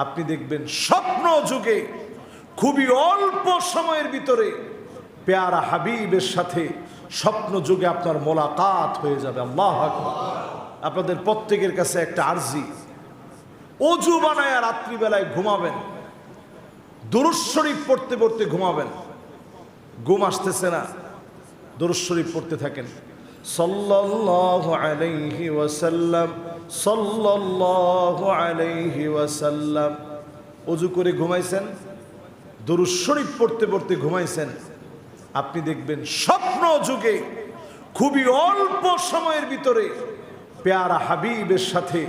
আপনি দেখবেন স্বপ্ন যুগে, খুবই অল্প সময়ের ভিতরে পেয়ারা হাবিবের সাথে স্বপ্ন যুগে আপনার মোলাকাত হয়ে যাবে। আল্লাহ আপনাদের প্রত্যেকের কাছে একটা আর্জি। অজু বানায় রাত্রিবেলায় ঘুমাবেন। দুরুজ শরীফ পড়তে পড়তে ঘুমাবেন। ঘুম আসতেছে না। দুরুজ শরীফ পড়তে থাকেন। সাল্লাল্লাহু আলাইহি ওয়াসাল্লাম অজু করে ঘুমাইছেন দুরুজ শরীফ পড়তে পড়তে ঘুমাইছেন। আপনি দেখবেন স্বপ্ন যুগে, খুবই অল্প সময়ের ভিতরে পেয়ারা হাবিবের সাথে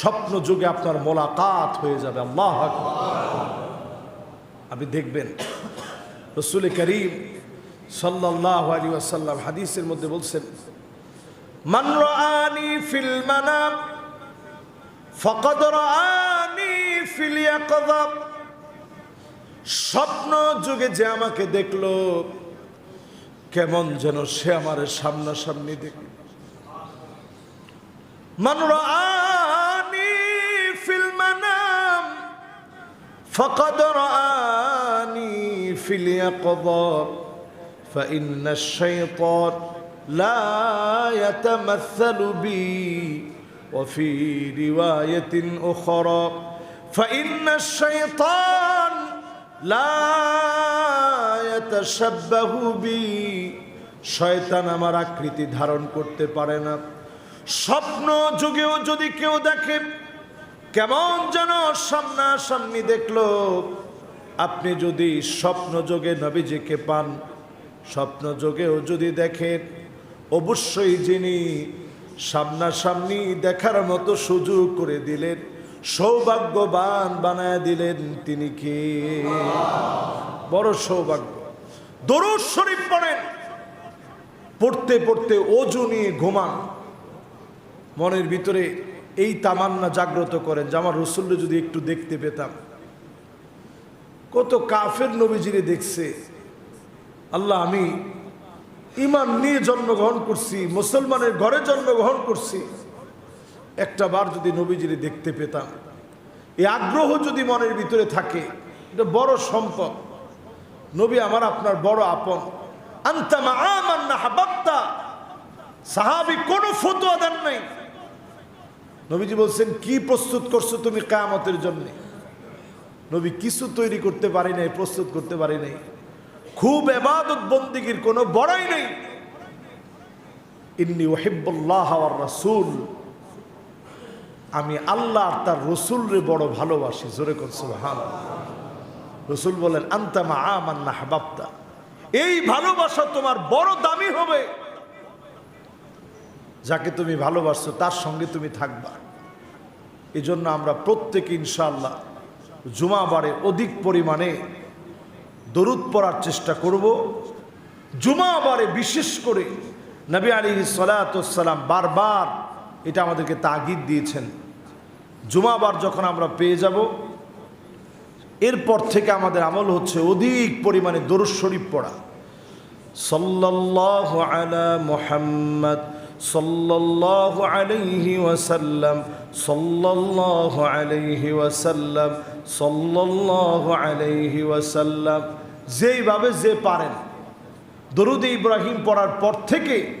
স্বপ্ন যুগে আপনার মোলাকাত হয়ে যাবে। আল্লাহ আপনি দেখবেন, রসুল করিম সাল্লাহ আলী আসাল্লাম হাদিসের মধ্যে বলছেন মানরানি ফিল মানাম ফকদরানি ফিল ইয়াকযাব। স্বপ্ন যুগে যে আমাকে দেখল, কেমন যেন সে আমার সামনাসামনি দেখল। মানরানি ফিল মানাম ফকদরানি ফিল ইয়াকযাব। فإن الشيطان لا يتمثل بي وفي رواية أخرى فإن الشيطان لا يتشبه بي শয়তান আমার আকৃতি ধারণ করতে পারে না স্বপ্ন যুগেও যদি কেউ দেখে কেমন যেন সামনাসামনি দেখলো আপনি যদি স্বপ্ন যোগে নবীজিকে পান স্বপ্ন যোগেও যদি দেখেন, অবশ্যই যিনি সামনাসামনি দেখার মতো সুযোগ করে দিলেন, সৌভাগ্যবান বানায় দিলেন তিনি কে? বড় সৌভাগ্য। দরুদ শরীফ পড়েন। পড়তে পড়তে ওজু নিয়ে ঘুমান। মনের ভিতরে এই তামান্না জাগ্রত করেন যে আমার রসুল্লে যদি একটু দেখতে পেতাম। কত কাফের নবীজিরে দেখছে। আল্লাহ, আমি ইমান নিয়ে জন্মগ্রহণ করছি, মুসলমানের ঘরে জন্মগ্রহণ করছি। একটা বার যদি নবীজিরে দেখতে পেতাম, এই আগ্রহ যদি মনের ভিতরে থাকে, এটা বড় সম্পদ। নবী আমার আপনার বড় আপন। আন্তামা হাবাক্তা সাহাবি কোনো ফতোয়া দেন নাই। নবীজি বলছেন, কি প্রস্তুত করছ তুমি কায়ামতের জন্য? নবী কিছু তৈরি করতে পারি নাই, প্রস্তুত করতে পারি নাই। খুব এবাদত বন্দিগির কোনো বড়াই নেই। ইন্নি ওহিবুল্লাহ রাসুল। আমি আল্লাহ আর তার রসুল রে বড় ভালোবাসি, জোরে করছ হাল রসুল বলেন আন্তামা আমান্না হাবাপ্তা এই ভালোবাসা তোমার বড় দামি হবে। যাকে তুমি ভালোবাসছো, তার সঙ্গে তুমি থাকবা। এই জন্য আমরা প্রত্যেকে ইনশাল্লাহ জুমাবারে অধিক পরিমাণে দরুদ পড়ার চেষ্টা করব। জুমাবারে বিশেষ করে নবী আলী সালাতাম বারবার এটা আমাদেরকে তাগিদ দিয়েছেন। জুমাবার যখন আমরা পেয়ে যাব, এরপর থেকে আমাদের আমল হচ্ছে অধিক পরিমাণে দরুদ শরীফ পড়া। সাল্লাল্লাহু আলা মুহাম্মদ সাল্লাল্লাহু আলাইহি ওয়াসাল্লাম, সাল্লাল্লাহু আলাইহি ওয়াসাল্লাম, সাল্লাল্লাহু আলাইহি ওয়াসাল্লাম। যেইভাবে যে পারেন। দরুদ ইব্রাহিম পড়ার পর থেকে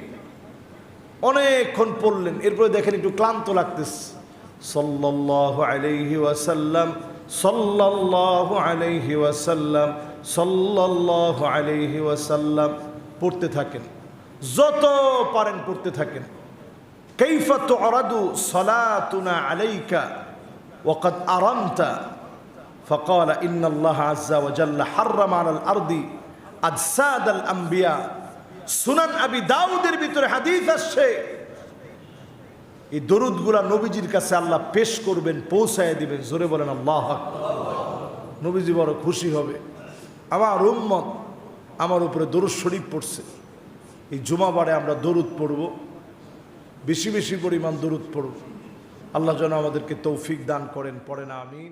অনেকক্ষণ পড়লেন। এরপরে দেখেন একটু ক্লান্ত লাগতেছে। সাল্লাল্লাহু আলাইহি ওয়াসাল্লাম, সাল্লাল্লাহু আলাইহি ওয়াসাল্লাম, সাল্লাল্লাহু আলাইহি ওয়াসাল্লাম পড়তে থাকেন। যত পারেন পড়তে থাকেন। কাইফা তুরাদু সালাতুনা আলাইকা ওয়াকাদ আরামতা فقال إن الله عز وجل حرم على الأرض أجساد الأنبياء সুনান আবি দাউদের ভিতরে হাদিস আসছে এই দরুদগুলা নবীজির কাছে আল্লাহ পেশ করবেন পৌঁছায় দিবেন জোরে বলেন আল্লাহ নবীজি বড় খুশি হবে আমার উম্মত আমার উপরে দরুদ শরীফ পড়ছে এই জুমাবারে আমরা দরুদ পড়ব বেশি বেশি পরিমাণ দরুদ পড়ব আল্লাহ যেন আমাদেরকে তৌফিক দান করেন পড়ে না আমিন